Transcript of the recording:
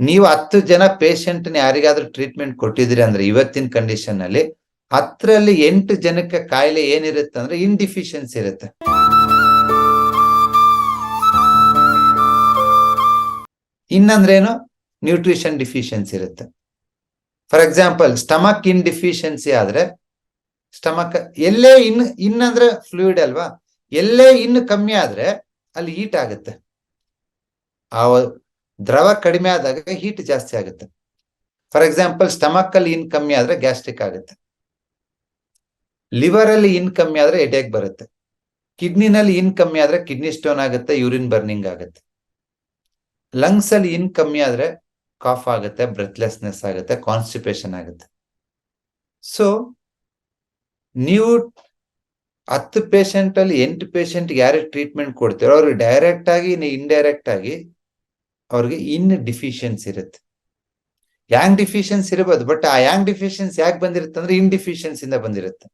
ನೀವು ಹತ್ತು ಜನ ಪೇಷಂಟ್ ಯಾರಿಗಾದ್ರೂ ಟ್ರೀಟ್ಮೆಂಟ್ ಕೊಟ್ಟಿದ್ರಿ ಅಂದ್ರೆ ಇವತ್ತಿನ ಕಂಡೀಷನ್ ಅಲ್ಲಿ ಹತ್ತರಲ್ಲಿ ಎಂಟು ಜನಕ್ಕೆ ಕಾಯಿಲೆ ಏನಿರುತ್ತೆ ಅಂದ್ರೆ ಇನ್ಡಿಫಿಷಿಯನ್ಸಿ ಇರುತ್ತೆ. ಇನ್ನಂದ್ರೇನು? ನ್ಯೂಟ್ರಿಷನ್ ಡಿಫಿಷಿಯನ್ಸಿ ಇರುತ್ತೆ. For example stomach yin deficiency ಆದ್ರೆ ಸ್ಟಮಕ್ ಎಲ್ಲೇ ಇನ್ ಇನ್ನಂದ್ರೆ ಫ್ಲೂಯಿಡ್ ಅಲ್ವಾ? ಎಲ್ಲೇ ಇನ್ನು ಕಮ್ಮಿ ಆದ್ರೆ ಅಲ್ಲಿ ಹೀಟ್ ಆಗುತ್ತೆ. ಆ ದ್ರವ ಕಡಿಮೆ ಆದಾಗ ಹೀಟ್ ಜಾಸ್ತಿ ಆಗುತ್ತೆ. ಫಾರ್ ಎಕ್ಸಾಂಪಲ್ ಸ್ಟಮಕ್ ಅಲ್ಲಿ ಇನ್ ಕಮ್ಮಿ ಆದ್ರೆ ಗ್ಯಾಸ್ಟ್ರಿಕ್ ಆಗುತ್ತೆ. ಲಿವರ್ ಅಲ್ಲಿ ಇನ್ ಕಮ್ಮಿ ಆದ್ರೆ ಎಡೆಕ್ ಬರುತ್ತೆ. ಕಿಡ್ನಿನಲ್ಲಿ ಇನ್ ಕಮ್ಮಿ ಆದ್ರೆ ಕಿಡ್ನಿ ಸ್ಟೋನ್ ಆಗುತ್ತೆ ಯೂರಿನ್ ಬರ್ನಿಂಗ್ ಆಗುತ್ತೆ. ಲಂಗ್ಸ್ ಅಲ್ಲಿ ಇನ್ ಕಮ್ಮಿ ಆದ್ರೆ ಕಾಫ್ ಆಗುತ್ತೆ ಬ್ರೆತ್ಲೆಸ್ನೆಸ್ ಆಗುತ್ತೆ ಕಾನ್ಸ್ಟಿಪೇಷನ್ ಆಗುತ್ತೆ. ಸೊ ನೀವು ಹತ್ತು ಪೇಷಂಟ್ ಅಲ್ಲಿ ಎಂಟು ಪೇಷಂಟ್ ಯಾರಿಗೆ ಟ್ರೀಟ್ಮೆಂಟ್ ಕೊಡ್ತೀರೋ, ಅವ್ರಿಗೆ ಡೈರೆಕ್ಟ್ ಆಗಿ ಇನ್ಡೈರೆಕ್ಟ್ ಆಗಿ ಅವ್ರಿಗೆ ಇನ್ ಡಿಫಿಷಿಯನ್ಸ್ ಇರುತ್ತೆ. ಯಾಂಗ್ ಡಿಫಿಷಿಯನ್ಸಿ ಇರಬಹುದು ಬಟ್ ಆ ಯಾಂಗ್ ಡಿಫಿಷಿಯನ್ಸಿ ಯಾಕೆ ಬಂದಿರುತ್ತೆ ಅಂದ್ರೆ ಇನ್ ಡಿಫಿಷಿಯನ್ಸಿಂದ ಬಂದಿರುತ್ತೆ.